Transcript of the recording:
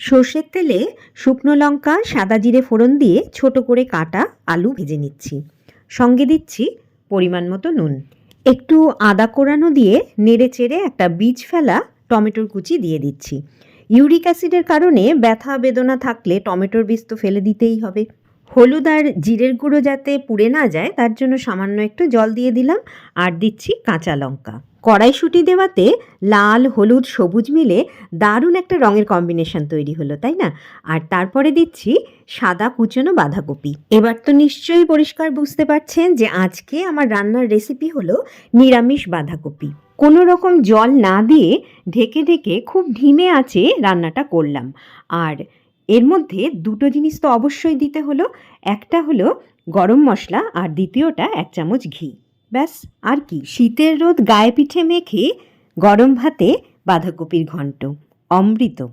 সর্ষের তেলে শুকনো লঙ্কা, সাদা জিরে ফোড়ন দিয়ে ছোট করে কাটা আলু ভেজে নিচ্ছি। সঙ্গে দিচ্ছি পরিমাণ মতো নুন। একটু আদা কোরানো দিয়ে নেড়ে চেড়ে একটা বীজ ফেলা টমেটোর কুচি দিয়ে দিচ্ছি। ইউরিক অ্যাসিডের কারণে ব্যথা, বেদনা থাকলে টমেটোর বীজ তো ফেলে দিতেই হবে। হলুদ আর জিরের গুঁড়ো যাতে পুড়ে না যায়, তার জন্য সামান্য একটু জল দিয়ে দিলাম আর দিচ্ছি কাঁচা লঙ্কা। কড়াইশুঁটি দেওয়াতে লাল, হলুদ, সবুজ মিলে দারুণ একটা রঙের কম্বিনেশন তৈরি হলো, তাই না? আর তারপরে দিচ্ছি সাদা কুচনো বাঁধাকপি। এবার তো নিশ্চয়ই পরিষ্কার বুঝতে পারছেন যে আজকে আমার রান্নার রেসিপি হলো নিরামিষ বাঁধাকপি। কোনো রকম জল না দিয়ে ঢেকে ঢেকে খুব ধিমে আছে রান্নাটা করলাম। আর এর মধ্যে দুটো জিনিস তো অবশ্যই দিতে হলো। একটা হলো গরম মশলা আর দ্বিতীয়টা এক চামচ ঘি। ব্যাস, আর কি। শীতের রোদ গায়ে পিঠে মেখে গরম ভাতে বাঁধাকপির ঘন্ট, অমৃত।